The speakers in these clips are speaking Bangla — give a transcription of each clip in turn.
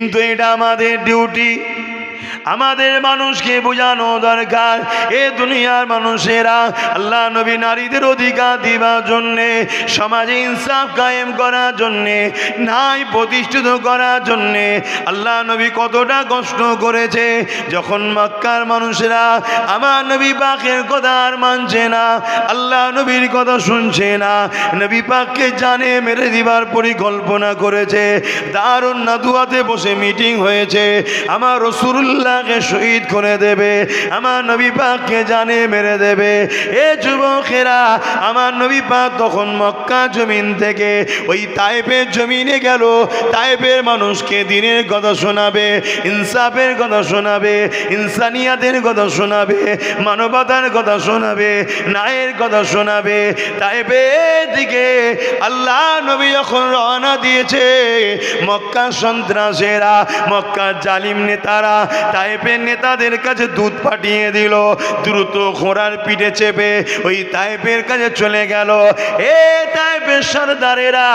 কিন্তু এটা আমাদের ডিউটি আমাদের মানুষকে বোঝানো দরকার। এ দুনিয়ার মানুষেরা আল্লাহ নবী নারীদের অধিকার দিবার জন্যে, সমাজে ইনসাফ কায়েম করার জন্যে নাই প্রতিষ্ঠিত করার জন্যে আল্লাহ নবী কতটা কষ্ট করেছে। যখন মক্কার মানুষেরা আমার নবী পাকের কথা আর মানছে না, আল্লাহ নবীর কথা শুনছে না, নবী পাককে জানে মেরে দিবার পরিকল্পনা করেছে, দারুণ নাদুয়াতে বসে মিটিং হয়েছে। আমার রসুল্লাহকে শহীদ করে দেবে, আমার নবী পাককে জানে মেরে দেবে। এ যুবকেরা, আমার নবী পাক তখন মক্কা জমিন থেকে ওই তাইপের জমিনে গেল। তাইপের মানুষকে দিনের কথা শোনাবে, ইনসাফের কথা শোনাবে, ইনসানিয়াতের কথা শোনাবে, মানবতার কথা শোনাবে নায়ের কথা শোনাবে। তাইপের দিকে আল্লাহ নবী যখন রওনা দিয়েছে, মক্কা সন্ত্রাসেরা মক্কার জালিম নেতারা তাইপের নেতাদের কাছে দুধ পাঠিয়ে দিল। দ্রুত ঘোড়ার পিঠে চেপে ওই তাইপের কাছে চলে গেল। এ তাইপের সর্দারেরা,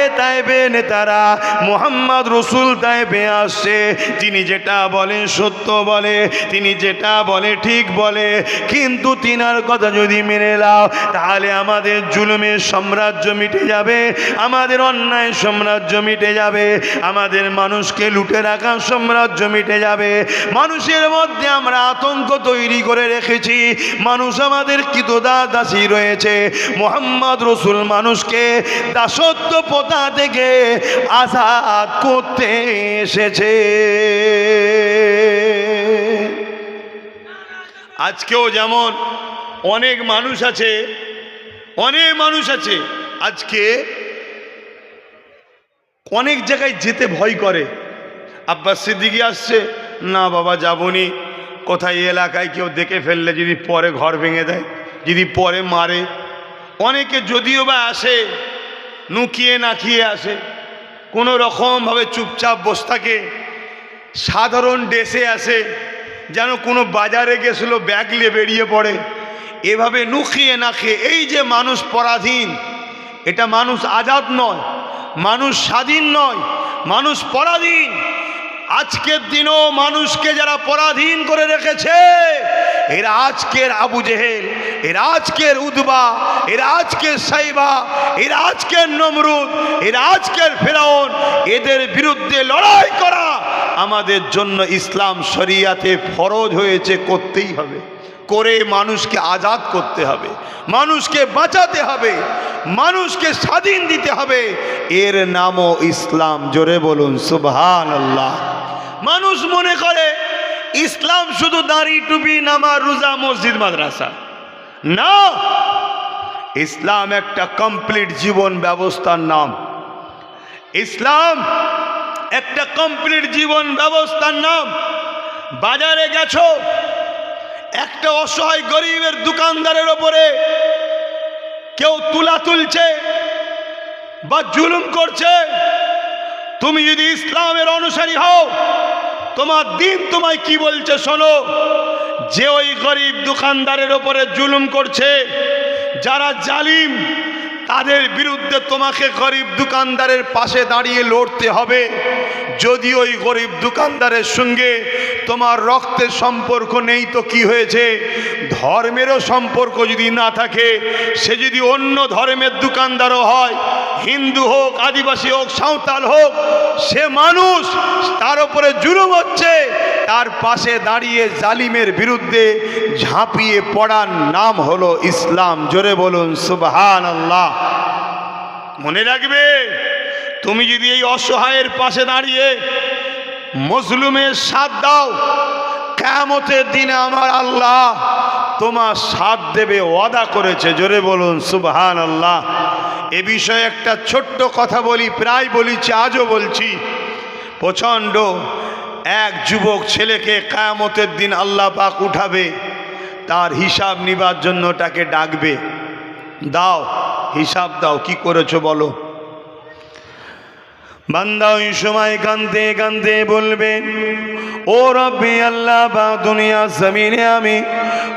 এ তাইপে নেতারা, মোহাম্মদ রসুল তাইপে আসছে। তিনি যেটা বলেন সত্য বলে, তিনি যেটা বলে ঠিক বলে। কিন্তু তিনার কথা যদি মেনে নাও, তাহলে আমাদের জুলুমের সাম্রাজ্য মিটে যাবে, আমাদের অন্যায় সাম্রাজ্য মিটে যাবে, আমাদের মানুষকে লুটে রাখার সাম্রাজ্য মিটে যাবে। মানুষের মধ্যে আমরা আতঙ্ক তৈরি করে রেখেছি। মানুষ আমাদের কিতদা দাসী রয়েছে। মোহাম্মদ রসুল মানুষকে দাসত্ব পোতা থেকে আজাদ করতে এসেছে। আজকেও যেমন অনেক মানুষ আছে, অনেক মানুষ আছে, আজকে অনেক জায়গায় যেতে ভয় করে। আব্বাস সিদ্দিকি আসছে না বাবা, যাবনি। কোথায় এলাকায় কেউ দেখে ফেললে যদি পরে ঘর ভেঙে দেয়, যদি পরে মারে। অনেকে যদিও বা আসে, নুকিয়ে নাকিয়ে আসে। কোনো রকমভাবে চুপচাপ বস থাকে। সাধারণ ড্রেসে আসে, যেন কোনো বাজারে গেছিল, ব্যাগ নিয়ে বেরিয়ে পড়ে। এভাবে নুখিয়ে না খেয়ে এই যে মানুষ পরাধীন, এটা মানুষ আজাদ নয়, মানুষ স্বাধীন নয়, মানুষ পরাধীন। আজকের দিনও মানুষকে যারা পরাধীন করে রেখেছে, এরা আজকের আবু জেহেল, এরা আজকের উদবা, এরা আজকের সাইবা, এরা আজকের নমরুদ, এরা আজকের ফেরাউন, এদের বিরুদ্ধে লড়াই করা আমাদের জন্য ইসলাম শরিয়াতে ফরজ হয়েছে, করতেই হবে। করে মানুষকে আজাদ করতে হবে, মানুষকে বাঁচাতে হবে মানুষকে স্বাধীন দিতে হবে। এর নামও ইসলাম। জোরে বলুন সুবহান আল্লাহ মানুষ মনে করে, ইসলাম শুধু দাঁড়ি, টুপি নামা রোজা, মসজিদ, মাদ্রাসা। না, ইসলাম একটা কমপ্লিট জীবন ব্যবস্থার নাম। ইসলাম একটা কমপ্লিট জীবন ব্যবস্থার নাম। বাজারে গেছো, একটা অসহায় গরিবের দোকানদারের ওপরে কেউ তুলা তুলছে বা জুলুম করছে, তুমি যদি ইসলামের অনুসারী হও, তোমার দিন তোমায় কি বলছে শোনো, যে ওই গরিব দোকানদারের ওপরে জুলুম করছে, যারা জালিম, তাদের বিরুদ্ধে তোমাকে গরিব দোকানদারের পাশে দাঁড়িয়ে লড়তে হবে। যদি ওই গরিব দোকানদারের সঙ্গে তোমার রক্তের সম্পর্ক নেই তো কি হয়েছে? ধর্মেরও সম্পর্ক যদি না থাকে, সে যদি অন্য ধর্মের দোকানদারও হয়, হিন্দু হোক, আদিবাসী হোক, সাঁওতাল হোক, সে মানুষ তার উপরে জুলুম হচ্ছে, তার পাশে দাঁড়িয়ে জালিমের বিরুদ্ধে ঝাঁপিয়ে পড়ার নাম হলো ইসলাম। জোরে বলুন সুবহান আল্লাহ মনে রাখবে? তুমি যদি এই অসহায়ের পাশে দাঁড়িয়ে মজলুমের সাথ দাও কেমতের দিনে আমার আল্লাহ তোমার সাথ দেবে, ওয়াদা করেছে। জোরে বলুন সুবহান আল্লাহ এ বিষয়ে একটা ছোট্ট কথা বলি, প্রায় বলিছি, আজও বলছি। প্রচণ্ড এক যুবক ছেলেকে কায়ামতের দিন আল্লাহ পাক উঠাবে, তার হিসাব নিবার জন্য তাকে ডাকবে। দাও, হিসাব দাও, কি করেছ বলো? বান্দা ওই সময় কানতে কানতে বলবে, ও রব্বি আল্লাহ, বা দুনিয়া জমিনে আমি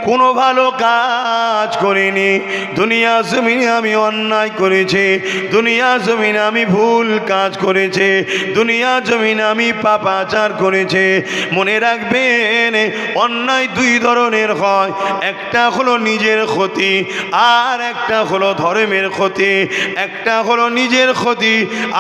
কোনো ভালো কাজ করিনি। দুনিয়া জমিনে আমি অন্যায় করেছি। দুনিয়া জমিনে আমি ভুল কাজ করেছি। দুনিয়া জমিনে আমি পাপাচার করেছি। মনে রাখবেন, অন্যায় দুই ধরনের হয়। একটা হলো নিজের ক্ষতি, আর একটা হলো ধর্মের ক্ষতি। একটা হলো নিজের ক্ষতি,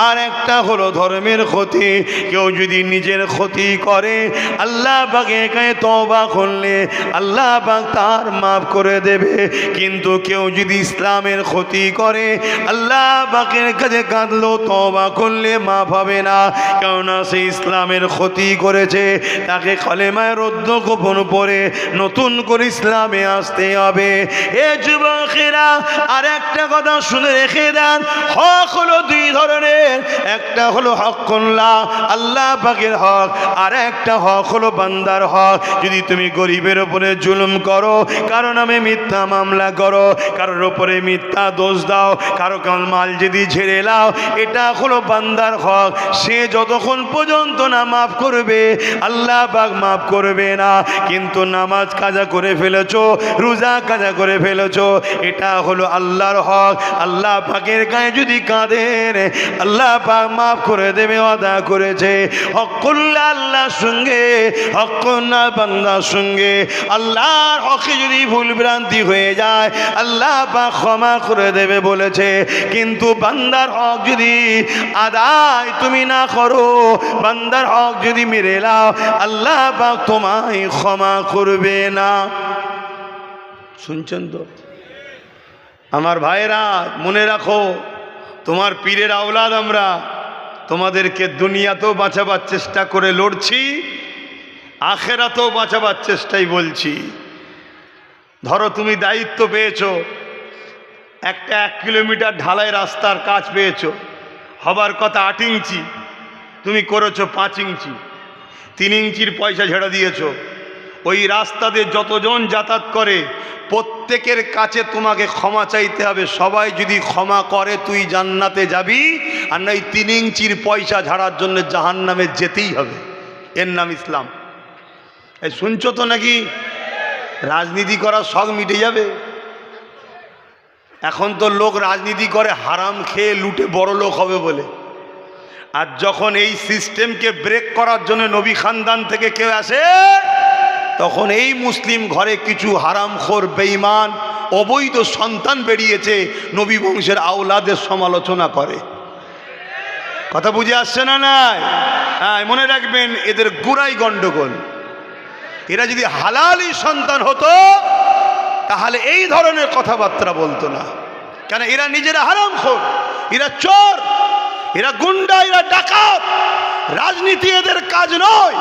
আর একটা হলো ধর্মের ক্ষতি। কেউ যদি নিজের ক্ষতি করে, আল্লাহ পাকে কায়ে তবা করলে আল্লাহ পাক তার মাফ করে দেবে। কিন্তু কেউ যদি ইসলামের ক্ষতি করে, আল্লাহ পাকের কাছে কাঁদলো তবা করলে মাফ হবে না। কেননা সে ইসলামের ক্ষতি করেছে, তাকে কলেমায় রদ্দ গোপন পরে নতুন করে ইসলামে আসতে হবে। এ যুবকেরা আর একটা কথা শুনে রেখে দেন। হক হলো দুই ধরনের। একটা হলো হকুল্লাহ আল্লাহ পাকের হক। আর একটা হক হলো বান্দার হক। যদি তুমি গরিবের উপরে জুলুম করো, কারও নামে মিথ্যা মামলা করো, কারোর উপরে মিথ্যা দোষ দাও, কারও কাল মাল যদি ঝেড়ে লাও, এটা হলো বান্দার হক। সে যতক্ষণ পর্যন্ত না মাফ করবে, আল্লাহ পাক মাফ করবে না। কিন্তু নামাজ কাজা করে ফেলেছো, রোজা কাজা করে ফেলেছো, এটা হলো আল্লাহর হক। আল্লাহ পাকের গায়ে যদি কাঁদেন, আল্লাহ পাক মাফ করে দেবে অদা করেছে। হকুল্লা আল্লাহর সঙ্গে হকুল্লা বান্দার সঙ্গে। আল্লাহর হকে যদি ভুল ভ্রান্তি হয়ে যায়, আল্লাহ পাক ক্ষমা করে দেবে বলেছে। কিন্তু বান্দার হক যদি আদায় তুমি না করো, বান্দার হক যদি মেরে লাও আল্লাহ পাক তোমায় ক্ষমা করবে না। শুনছেন তো? আমার ভাইরা মনে রাখো, তোমার পীরের আওলাদ আমরা। তোমাদেরকে দুনিয়াতেও বাঁচাবার চেষ্টা করে লড়ছি, আখেরাতেও বাঁচাবার চেষ্টাই বলছি। ধরো তুমি দায়িত্ব পেয়েছ, একটা এক কিলোমিটার ঢালাই রাস্তার কাজ পেয়েছ, হবার কথা আট ইঞ্চি, তুমি করেছ পাঁচ ইঞ্চি, তিন ইঞ্চির পয়সা ঝেড়ে দিয়েছ। ওই রাস্তাতে যতজন যাতায়াত করে প্রত্যেকের কাছে তোমাকে ক্ষমা চাইতে হবে। সবাই যদি ক্ষমা করে, তুই জান্নাতে যাবি। আর নয়, তিন ইঞ্চির পয়সা ঝাড়ার জন্য জাহান নামে যেতেই হবে। এর নাম ইসলাম। এই শুনছো তো নাকি? রাজনীতি করার শখ মিটে যাবে। এখন তো লোক রাজনীতি করে, হারাম খেয়ে লুটে বড় লোক হবে বলে। আর যখন এই সিস্টেমকে ব্রেক করার জন্য নবী খানদান থেকে কেউ আসে তখন এই মুসলিম ঘরে কিছু হারামখোর, বেঈমান, অবৈধ সন্তান বেরিয়েছে, নবী বংশের আওলাদের সমালোচনা করে। কথা বুঝে আসছে না নাই? হ্যাঁ মনে রাখবেন, এদের গুড়াই গণ্ডগোল এরা যদি হালালি সন্তান হতো, তাহলে এই ধরনের কথাবার্তা বলতো না। কেন, এরা নিজেরা হারাম খোর এরা চোর, এরা গুন্ডা, এরা ডাকাত। রাজনীতি এদের কাজ নয়।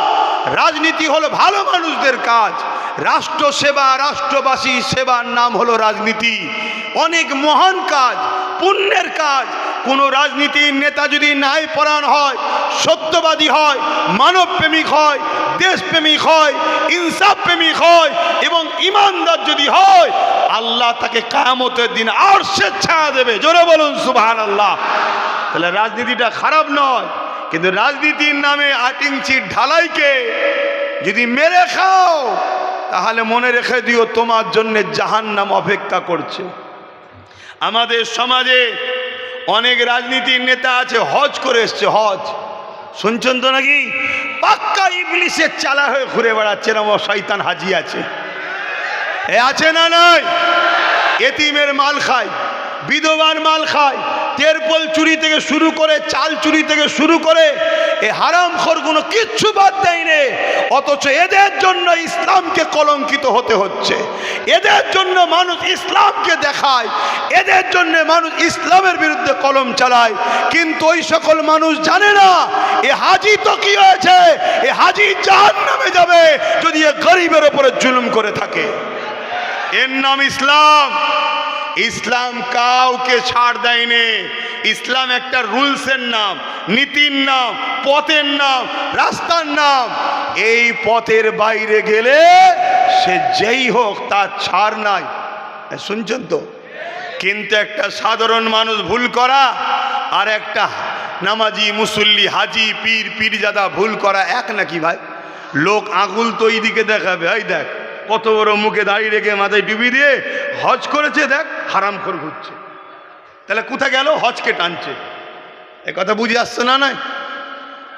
রাজনীতি হলো ভালো মানুষদের কাজ। রাষ্ট্র সেবা, রাষ্ট্রবাসী সেবার নাম হলো রাজনীতি। অনেক মহান কাজ, পুণ্যের কাজ। কোনো রাজনীতির নেতা যদি ন্যায় পরায়ণ হয়, সত্যবাদী হয়, মানবপ্রেমিক হয়, দেশপ্রেমিক হয় ইনসাফ প্রেমিক হয় এবং ইমানদার যদি হয়, আল্লাহ তাকে কায়ামতের দিন আর স্বেচ্ছা দেবে। জোরে বলুন সুবহান আল্লাহ তাহলে রাজনীতিটা খারাপ নয়। কিন্তু রাজনীতির নামে আট ইঞ্চির ঢালাইকে যদি মেরে খাও, তাহলে মনে রেখে দিও তোমার জন্য জাহান নাম অপেক্ষা করছে। আমাদের সমাজে অনেক রাজনীতির নেতা আছে, হজ করে এসছে, হজ। শুনছেন তো নাকি? পাক্কা ইবলিশের চালা হয়ে ঘুরে বেড়াচ্ছে না শয়তান হাজি আছে। এ আছে না নয় এতিমের মাল খায়, বিধবার মাল খায় তেরপল চুরি থেকে শুরু করে, চাল চুরি থেকে শুরু করে, এ হারাম খরগুলো কিচ্ছু বাদ দেয়নি অথচ এদের জন্য ইসলামকে কলঙ্কিত হতে হচ্ছে। এদের জন্য মানুষ ইসলামকে দেখায়। এদের জন্য মানুষ ইসলামের বিরুদ্ধে কলম চালায়। কিন্তু ওই সকল মানুষ জানে না, এ হাজি তো কি হয়েছে? এ হাজি জাহান নামে যাবে যদি এ গরিবের ওপরে জুলুম করে থাকে। এর নাম ইসলাম। ইসলাম কাউকে ছাড় দেয়নি। ইসলাম একটা রুলসের নাম, নীতির নাম, পথের নাম, রাস্তার নাম। এই পথের বাইরে গেলে সে যেই হোক, তার ছাড় নাই। শুনছেন তো? কিন্তু একটা সাধারণ মানুষ ভুল করা, আর একটা নামাজি, মুসল্লি, হাজি, পীর, পীরজাদা ভুল করা, এক নাকি ভাই? লোক আঙুল তো এইদিকে দেখাবে, এই দেখ। কত বড় মুখে দাঁড়িয়ে রেখে মাথায় ডুবি দিয়ে হজ করেছে, দেখ, হারাম করে ঘুরছে। তাহলে কোথা গেল? হজকে টানছে। এ কথা বুঝে আসছে না নয়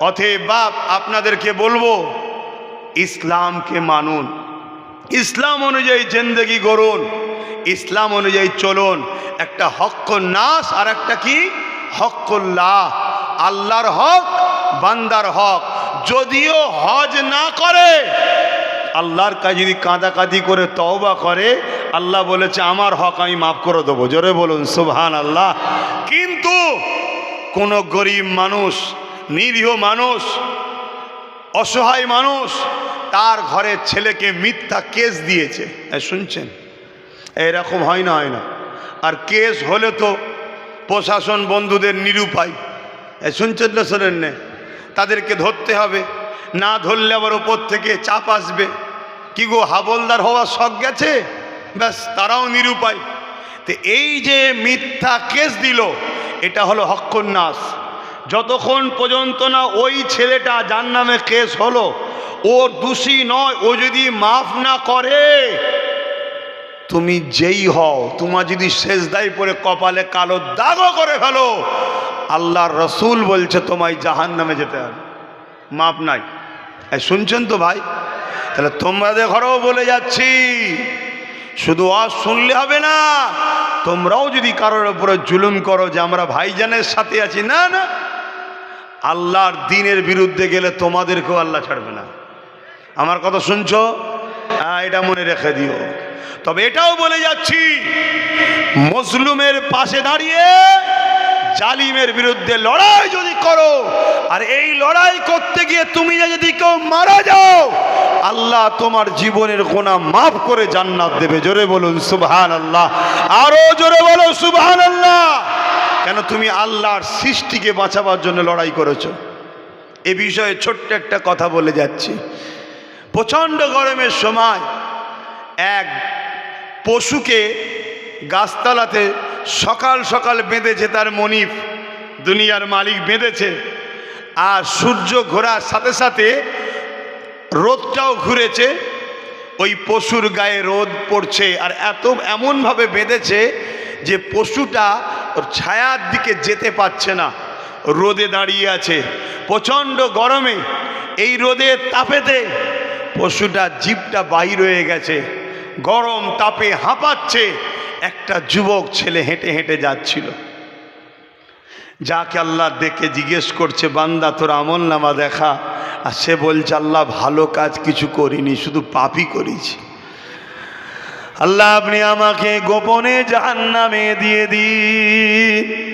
অথে বাপ, আপনাদেরকে বলব, ইসলামকে মানুন। ইসলাম অনুযায়ী জিন্দগি গড়ুন, ইসলাম অনুযায়ী চলুন। একটা নাস আর একটা কি? হক্কুল্লাহ। আল্লাহর হক, বান্দার হক। যদিও হজ না করে আল্লাহর কাজ যদি কাঁদাকাঁদি করে তওবা করে, আল্লাহ বলেছে, আমার হক আমি মাফ করে দেবো। জোরে বলুন সুবহান আল্লাহ কিন্তু কোনো গরিব মানুষ, নিরীহ মানুষ, অসহায় মানুষ, তার ঘরের ছেলেকে মিথ্যা কেস দিয়েছে। শুনছেন? এরকম হয় না হয় না। আর কেস হলে তো প্রশাসন বন্ধুদের নিরুপায়। শুনছেন না শোনেন তাদেরকে ধরতে হবে। না ধরলে আবার ওপর থেকে চাপ আসবে। কি গো, হাবলদার হওয়ার শখ গেছে? ব্যাস, তারাও নিরুপায়। তো এই যে মিথ্যা কেস দিল, এটা হলো হক্কন্যাস। যতক্ষণ পর্যন্ত না ওই ছেলেটা যার নামে কেস হলো ও দোষী নয়, ও যদি মাফ না করে, তুমি যেই হও, তোমার যদি শেষ দায় পরে কপালে কালো দাগও করে ফেলো, আল্লাহর রসুল বলছে, তোমায় জাহান নামে যেতে হবে। মাপ নাই। শুনছেন তো ভাই? তাহলে তোমাদের ঘরেও বলে যাচ্ছি। শুধু আজ শুনলে হবে না, তোমরাও যদি কারোর উপরে জুলুম করো যে আমরা ভাইজানের সাথে আছি, না না। আল্লাহর দিনের বিরুদ্ধে গেলে তোমাদেরকেও আল্লাহ ছাড়বে না। আমার কথা শুনছো? হ্যাঁ এটা মনে রেখে দিও। তবে এটাও বলে যাচ্ছি মজলুমের পাশে দাঁড়িয়ে জালিমের বিরুদ্ধে লড়াই যদি করো, আর এই লড়াই করতে গিয়ে তুমি যদি কেউ মারা যাও, আল্লাহ তোমার জীবনের গোনা মাফ করে জান্নাত দেবে। জোরে বলুন সুবহান আল্লাহ আরও জোরে বলো সুবহান আল্লাহ কেন তুমি আল্লাহর সৃষ্টিকে বাঁচাবার জন্য লড়াই করেছ? এ বিষয়ে ছোট্ট একটা কথা বলে যাচ্ছি। প্রচণ্ড গরমের সময় এক পশুকে গাছতলাতে সকাল সকাল বেঁধেছে তার মনিফ দুনিয়ার মালিক বেঁধেছে। আর সূর্য ঘোরার সাথে সাথে রোদটাও ঘুরেছে। ওই পশুর গায়ে রোদ পড়ছে আর এত এমনভাবে বেঁধেছে যে পশুটা ওর ছায়ার দিকে যেতে পারছে না। রোদে দাঁড়িয়ে আছে। প্রচণ্ড গরমে এই রোদের তাপেতে পশুটা জিপটা বাহির হয়ে গেছে। গরম তাপে হাঁপাচ্ছে। একটা যুবক ছেলে হেঁটে হেঁটে যাচ্ছিল। যাকে আল্লাহ দেখে জিজ্ঞেস করছে, বান্দা, তোর আমল নামা দেখা। আর সে বলছে, আল্লাহ, ভালো কাজ কিছু করিনি, শুধু পাপই করেছি। আল্লাহ, আপনি আমাকে গোপনে জাহান্নামে দিয়ে দিন।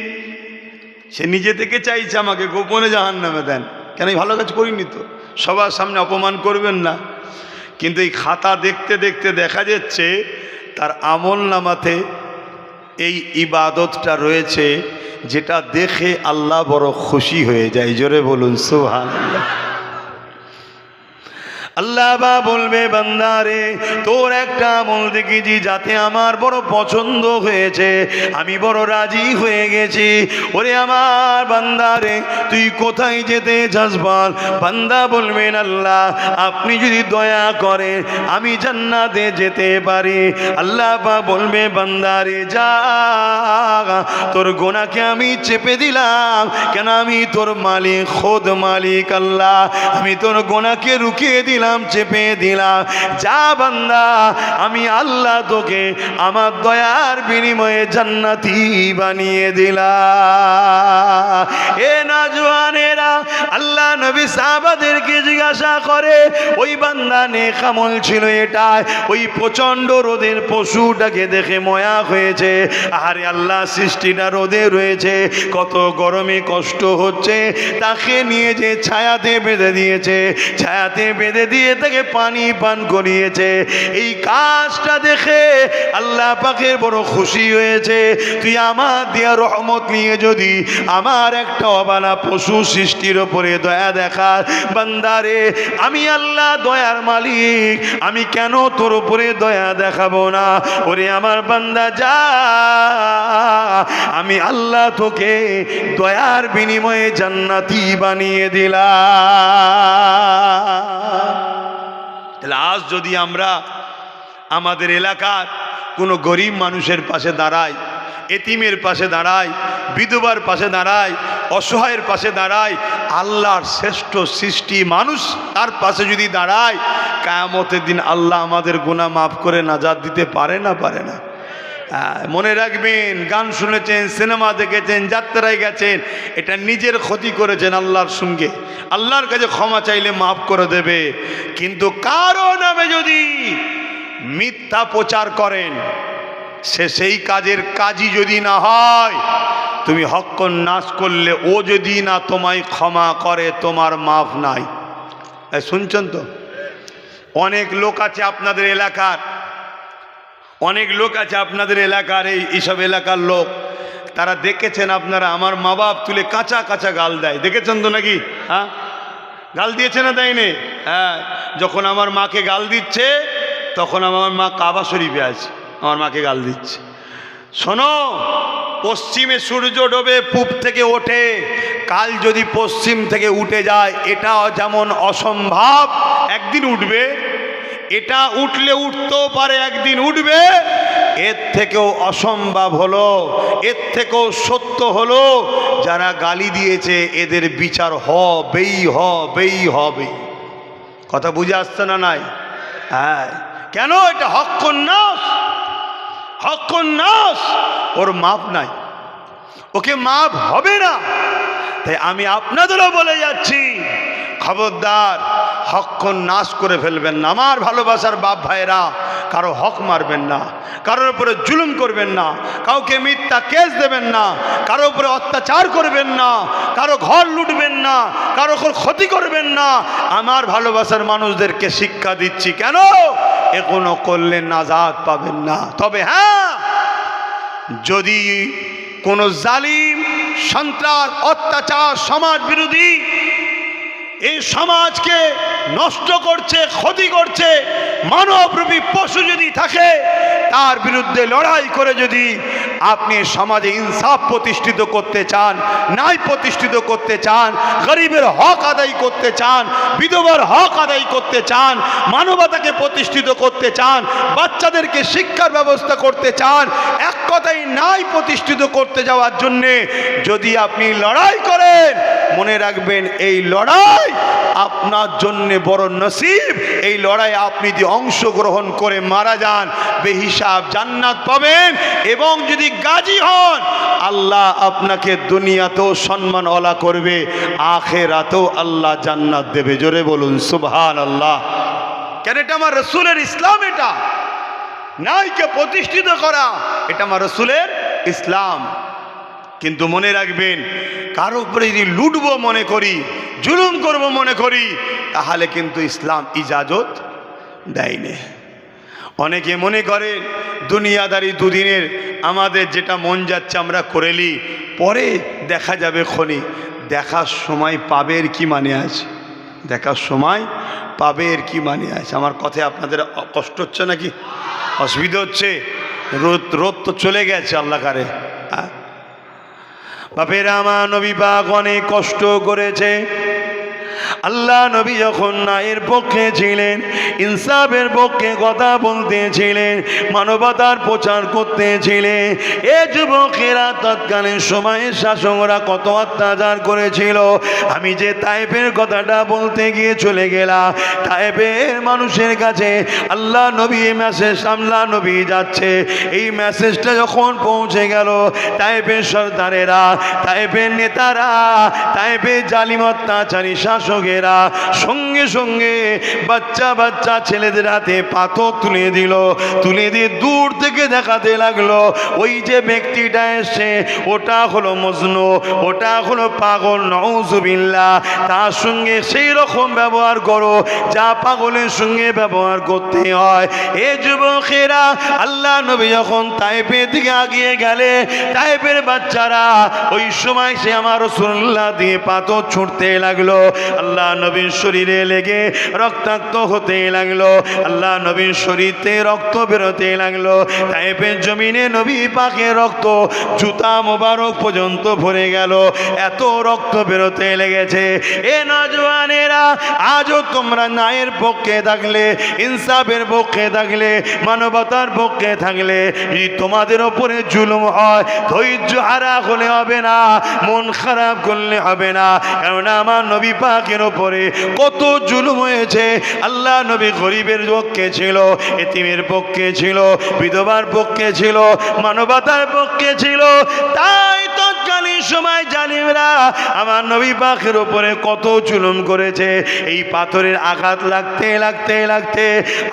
সে নিজে থেকে চাইছে আমাকে গোপনে জাহান্নামে দেন। কেন ভালো কাজ করিনি তো? সবার সামনে অপমান করবেন না। কিন্তু এই খাতা দেখতে দেখতে দেখা যাচ্ছে তার আমল নামাতে এই ইবাদতটা রয়েছে যেটা দেখে আল্লাহ বড় খুশি হয়ে যায়। জোরে বলুন সুহান আল্লাহ বা বলবে বান্দারে তোর একটা আমল দেখেছি যাতে আমার বড় পছন্দ হয়েছে। আমি বড় রাজি হয়ে গেছি। ওরে আমার বান্দারে তুই কোথায় যেতে চাস বল? বান্দা বলবেন, আল্লাহ, আপনি যদি দয়া করেন, আমি জান্নাতে যেতে পারি। আল্লাহ বা বলবে বান্দারে যা, তোর গোনাকে আমি চেপে দিলাম। কেন আমি তোর মালিক, খোদ মালিক, আল্লাহ, আমি তোর গোনাকে রুকিয়ে দিলাম। চেপে দিলাম যা বান্দা, আমি আল্লাহ তোকে আমার দয়ার বিনিময়ে জান্নাতি বানিয়ে দিলা। এ নাজওয়ানেরা আল্লাহ নবী সাহাবাদেরকে জিজ্ঞাসা করে, ওই বান্দা নে কামল ছিল এটাই, ওই প্রচণ্ড রোদের পশুটাকে দেখে ময়া হয়েছে। আরে আল্লাহ, সৃষ্টিটা রোদে রয়েছে, কত গরমে কষ্ট হচ্ছে। তাকে নিয়ে যে ছায়াতে বেঁধে দিয়েছে, ছায়াতে বেঁধে দিয়ে তাকে পানি পান করিয়েছে। এই কাজটা দেখে আল্লাহ পাকের বড় খুশি হয়েছে। তুই আমার দিয়া রহমত নিয়ে যদি আমার একটা অবালা পশু সৃষ্টির ওপরে দয়া দেখার বান্দারে, আমি আল্লাহ দয়ার মালিক। আমি কেন তোর উপরে দয়া দেখাবো না? ওরে আমার বান্দা, যা। আমি আল্লাহ তোকে দয়ার বিনিময়ে জান্নাতি বানিয়ে দিলা তাহলে আজ যদি আমরা আমাদের এলাকার কোনো গরিব মানুষের পাশে দাঁড়াই এতিমের পাশে দাঁড়াই বিধবার পাশে দাঁড়াই অসহায়ের পাশে দাঁড়াই আল্লাহর শ্রেষ্ঠ সৃষ্টি মানুষ তার পাশে যদি দাঁড়ায়, কায়ামতের দিন আল্লাহ আমাদের গুণা মাফ করে নাজাদ দিতে পারে না পারে না। মনে রাখবেন, গান শুনেছেন, সিনেমা দেখেছেন, যাত্রায় গেছেন, এটা নিজের ক্ষতি করেছেন আল্লাহর সঙ্গে। আল্লাহর কাছে ক্ষমা চাইলে মাফ করে দেবে। কিন্তু কারও নামে যদি মিথ্যা প্রচার করেন সে সেই কাজের কাজই যদি না হয়, তুমি হক্কন নাশ করলে ও যদি না তোমায় ক্ষমা করে, তোমার মাফ নাই। শুনছেন তো? অনেক লোক আছে আপনাদের এলাকার, অনেক লোক আছে আপনাদের এলাকার, এই এইসব এলাকার লোক, তারা দেখেছেন আপনারা, আমার মা বাপ তুলে কাঁচা কাঁচা গাল দেয়। দেখেছেন তো নাকি? হ্যাঁ? গাল দিয়েছে না দেয়নি? হ্যাঁ যখন আমার মাকে গাল দিচ্ছে, তখন আমার মা কাবা শরীফে আছে। আমার মাকে গাল দিচ্ছে। শোনো, পশ্চিমে সূর্য ডোবে, পূব থেকে ওঠে। কাল যদি পশ্চিম থেকে উঠে যায় এটা যেমন অসম্ভব, একদিন উঠবে। এটা উঠলে উঠতেও পারে, একদিন উঠবে। এর থেকেও অসম্ভব হলো, এর থেকেও সত্য হলো, যারা গালি দিয়েছে, এদের বিচার হবেই হবেই হবে কথা বুঝে আসছে না নাই? হ্যাঁ। কেন? এটা হক্ষন্যাস হক্ষন্যাস ওর মাপ নাই। ওকে মাপ হবে না। তাই আমি আপনাদেরও বলে যাচ্ছি খবরদার হক্ষণ নাশ করে ফেলবেন না। আমার ভালোবাসার বাপ ভাইরা কারও হক মারবেন না, কারোর উপরে জুলুম করবেন না, কাউকে মিথ্যা কেস দেবেন না, কারও উপরে অত্যাচার করবেন না, কারও ঘর লুটবেন না, কারও ক্ষতি করবেন না। আমার ভালোবাসার মানুষদেরকে শিক্ষা দিচ্ছি কেন? এগুলো করলে নাজাদ পাবেন না। তবে হ্যাঁ যদি কোনো জালিম, সন্ত্রাস, অত্যাচার সমাজ বিরোধী এই সমাজকে নষ্ট করছে ক্ষতি করছে মানবরূপী পশু যদি থাকে তার বিরুদ্ধে লড়াই করে যদি আপনি সমাজে ইনসাফ প্রতিষ্ঠিত করতে চান, ন্যায় প্রতিষ্ঠিত করতে চান, গরিবের হক আদায় করতে চান, বিধবার হক আদায় করতে চান, মানবতাকে প্রতিষ্ঠিত করতে চান, বাচ্চাদেরকে শিক্ষার ব্যবস্থা করতে চান, এক কথাই ন্যায় প্রতিষ্ঠিত করতে যাওয়ার জন্যে যদি আপনি লড়াই করেন, মনে রাখবেন এই লড়াই আপনার জন্য বড় নসিব। এই লড়াই আপনি যদি অংশগ্রহণ করে মারা যান, বেহিসাব জান্নাত পাবেন এবং যদি গাজী হন, আল্লাহ আপনাকে দুনিয়াতেও সম্মান অলা করবে, আখেরাতেও আল্লাহ জান্নাত দেবে। জোরে বলুন সুবহান আল্লাহ কেন এটা আমার রসুলের ইসলাম এটা? নাইকে প্রতিষ্ঠিত করা, এটা আমার রসুলের ইসলাম। কিন্তু মনে রাখবেন, কারও উপরে যদি লুটবো মনে করি, জুলুম করব মনে করি, তাহলে কিন্তু ইসলাম ইজাজত দেয়নি। অনেকে মনে করে, দুনিয়াদারি দুদিনের, আমাদের যেটা মন যাচ্ছে আমরা করেলি পরে দেখা যাবে খনি দেখার সময় পাবের কি মানে আছে? দেখার সময় পাবের কি মানে আছে? আমার কথায় আপনাদের কষ্ট হচ্ছে নাকি? অসুবিধা হচ্ছে? রোদ রোদ তো চলে গেছে, আল্লাহ কারে। হ্যাঁ বাপের আমার নবী পাক অনেক কষ্ট করেছে। আল্লাহ নবী যখন নায়ের পক্ষে ছিলেন, ইনসাফের পক্ষে কথা বলতেছিলেন, মানবতার প্রচার করতেছিলেন, এ যুবকেরা তৎকালীন সময়ে শাসকরা কত অত্যাচার করেছিল। আমি যে তাইপের কথাটা বলতে গিয়ে চলে গেলাম তাইপের মানুষের কাছে আল্লাহ নবী মেসেজ আল্লাহ নবী যাচ্ছে। এই মেসেজটা যখন পৌঁছে গেল তাইপের সর্দারেরা তাইপের নেতারা তাইপের জালিম অত্যাচারী শাসক লোকেরা সঙ্গে সঙ্গে বাচ্চা বাচ্চা ছেলেদের হাতে পাথর তুলে দিল, তুলে দিয়ে দূর থেকে দেখাতে লাগল, ওই যে ব্যক্তিটা এসছে, ওটা হলো মজনু, ওটা হলো পাগল নৌজুবিল্লা তার সঙ্গে সেই রকম ব্যবহার করো যা পাগলের সঙ্গে ব্যবহার করতে হয়। এ যুবকেরা, আল্লাহ নবী যখন তাইপের দিকে আগিয়ে গেলে তাইপের বাচ্চারা, ওই সময় সে আমার রসুল্লাহ দিয়ে পাথর ছুটতে লাগল আল্লাহ নবীর শরীরে লেগে রক্তাক্ত হতে লাগল। আল্লাহ নবীর শরীরতে রক্ত বেরোতে লাগল। তাইপের জমিনে নবী পাকে রক্ত জুতা মোবারক পর্যন্ত ভরে গেল। এত রক্ত বেরোতে লেগেছে। এ নজওয়ানেরা আজও তোমরা ন্যায়ের পক্ষে থাকলে, ইনসাফের পক্ষে থাকলে, মানবতার পক্ষে থাকলে তোমাদের ওপরে জুলুম হয়, ধৈর্য হারা হলে হবে না, মন খারাপ করলে হবে না। কেননা আমার নবী পাকের ওপরে কত জুলুম হয়েছে। আল্লাহ নবী গরিবের পক্ষে ছিল, এতিমের পক্ষে ছিল, বিধবার পক্ষে ছিল, মানবতার পক্ষে ছিল। তাই তৎকালীন সময় জালিমরা আমার নবী পাখের ওপরে কত চুলুম করেছে। এই পাথরের আঘাত লাগতে লাগতে লাগতে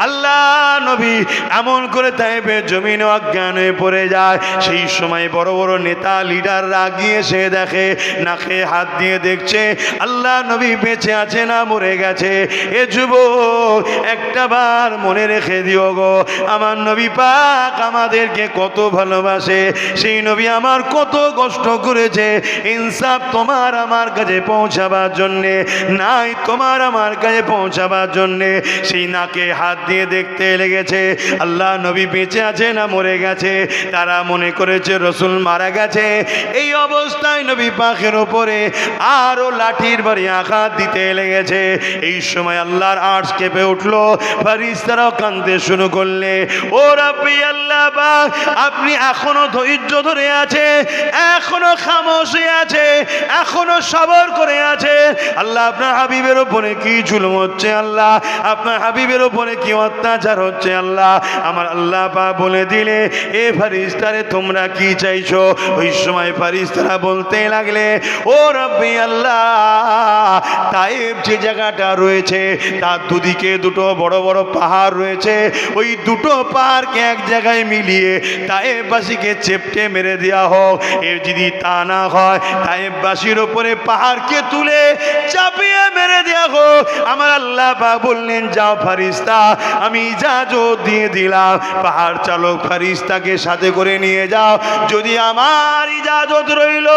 আল্লাহ নবী এমন করে তাইবে জমিনে অজ্ঞান হয়ে পড়ে যায়। সেই সময় বড় বড় নেতা লিডাররা গিয়ে সে দেখে, নাকে হাত দিয়ে দেখছে, আল্লাহ নবী বেঁচে আছে না, মরে গেছে। এ যুবক, একটা বার মনে রেখে দিও গো, আমার নবী পাক আমাদেরকে কত ভালোবাসে, সেই নবী আমার কত কষ্ট করেছে। ইনসাফ তোমার আমার কাছে পৌঁছাবার জন্যে, নাই তোমার আমার কাছে পৌঁছাবার জন্যে, সেই নাকে হাত দিয়ে দেখতে লেগেছে। আল্লাহ নবী বেঁচে আছে না, মরে গেছে, তারা মনে করেছে রসুল মারা গেছে। এই অবস্থায় নবী পাখের ওপরে আরও লাঠির বাড়ি আঘাত দিতে লেগেছে। এই সময় আল্লাহর আর্টস কেঁপে উঠল। ফারিস্তারাও কাঁদতে শুরু করলে, ও রাব্বি আল্লাহ আপনি এখনও ধৈর্য ধরে আছে, এখনও খামোশ আছে, এখনও সবর করে আছে। আল্লাহ, আপনার হাবিবের ওপরে কি জুলুম হচ্ছে আল্লাহ? আপনার হাবিবের ওপরে কি অত্যাচার হচ্ছে আল্লাহ? আমার আল্লাহ বা বলে দিলে, এ ফারিস্তারে তোমরা কি চাইছো? ওই সময় ফারিস্তারা বলতে লাগলে, ও রব্বি আল্লাহ তাইব যে জায়গাটা রয়েছে, তার দুদিকে দুটো বড় বড় পাহাড় রয়েছে। ওই দুটো পাহাড়কে এক জায়গায় মিলিয়ে তাইববাসীকে চেপটে মেরে দেওয়া হোক। এর যদি তা না হয়, তাইববাসীর ওপরে পাহাড়কে তুলে চাপিয়ে মেরে দেওয়া হোক। আমার আল্লাহ বা বললেন, যাও ফারিস্তা আমি ইজাজত দিয়ে দিলাম। পাহাড় চালক ফারিস্তাকে সাথে করে নিয়ে যাও। যদি আমার ইজাজত রইল,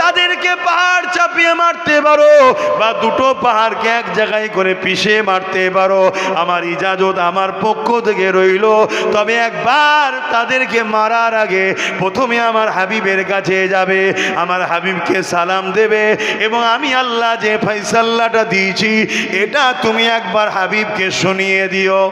তাদেরকে পাহাড় চাপিয়ে মারতে পারো বা দুটো পাহাড়কে এক জায়গায় করে পিষে মারতে পারো। আমার ইজাজত আমার পক্ষ থেকে রইল। তবে একবার তাদেরকে মারার আগে প্রথমে আমার হাবিবের কাছে যাবে। আমার হাবিবকে সালাম দেবে এবং আমি আল্লাহ যে ফাইসাল্লাটা দিয়েছি, এটা তুমি একবার হাবিবকে শুনিয়ে দিও।